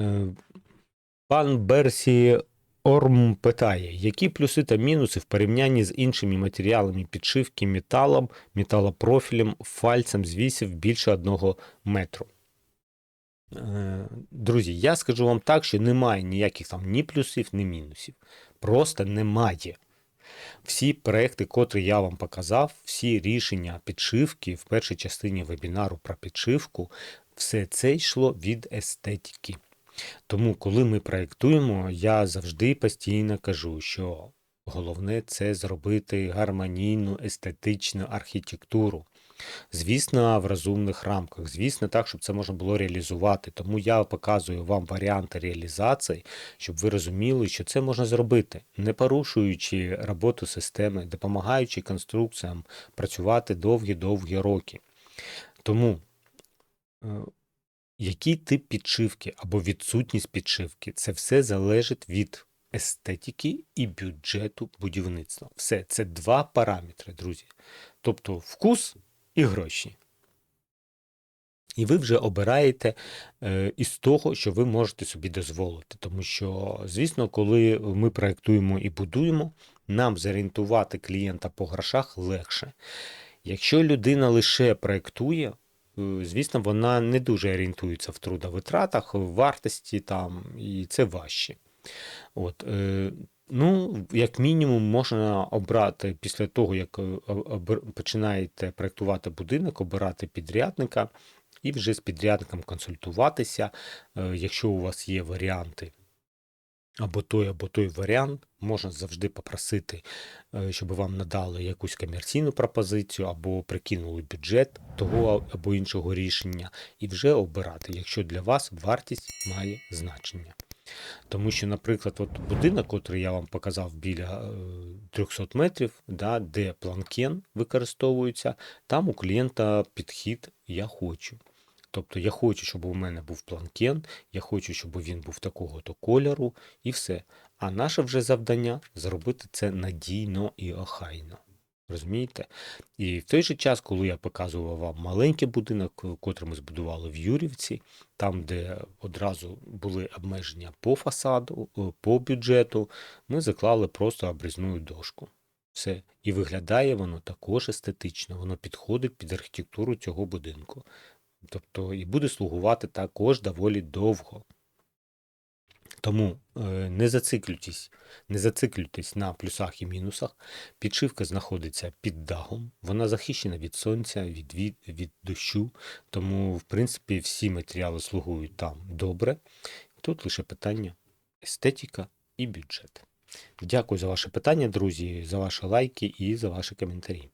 Е, Пан Берсі Орм питає, які плюси та мінуси в порівнянні з іншими матеріалами підшивки металом, металопрофілем, фальцем з вісів більше одного метру. Е, Друзі, я скажу вам так, що немає ніяких там ні плюсів, ні мінусів. Просто немає. Всі проекти, котрі я вам показав, всі рішення підшивки в першій частині вебінару про підшивку, все це йшло від естетики. Тому, коли ми проєктуємо, я завжди постійно кажу, що головне це зробити гармонійну естетичну архітектуру. Звісно, в розумних рамках, звісно, так, щоб це можна було реалізувати. Тому я показую вам варіанти реалізації, щоб ви розуміли, що це можна зробити, не порушуючи роботу системи, допомагаючи конструкціям працювати довгі-довгі роки. Тому е, який тип підшивки або відсутність підшивки, це все залежить від естетики і бюджету будівництва. Все, це два параметри, друзі. Тобто вкус і гроші. І ви вже обираєте е, із того, що ви можете собі дозволити. Тому що, звісно, коли ми проєктуємо і будуємо, нам зорієнтувати клієнта по грошах легше. Якщо людина лише проєктує, звісно, вона не дуже орієнтується в трудовитратах, в вартості там, і це важче. От, е, ну, як мінімум, можна обрати після того, як е, починаєте проєктувати будинок, обирати підрядника і вже з підрядником консультуватися, е, якщо у вас є варіанти. Або той, або той варіант, можна завжди попросити, е, щоб вам надали якусь комерційну пропозицію, або прикинули бюджет того або іншого рішення, і вже обирати, якщо для вас вартість має значення. Тому що, наприклад, от будинок, який я вам показав біля е, 300 метрів, да, де планкен використовується, там у клієнта підхід я хочу. Тобто я хочу, щоб у мене був планкен, я хочу, щоб він був такого-то кольору, і все. А наше вже завдання зробити це надійно і охайно. Розумієте? І в той же час, коли я показував вам маленький будинок, е, котрий ми збудували в Юрівці, там, де одразу були обмеження по фасаду, е, по бюджету, ми заклали просто обрізну дошку. Все. І виглядає воно також естетично, воно підходить під архітектуру цього будинку. Тобто і буде слугувати також доволі довго. Тому е, не зациклюйтесь, не зациклюйтесь на плюсах і мінусах. Підшивка знаходиться під дахом, вона захищена від сонця, від, від, від дощу, тому, в принципі, всі матеріали слугують там добре. Тут лише питання естетика і бюджет. Дякую за ваше питання, друзі, за ваші лайки і за ваші коментарі.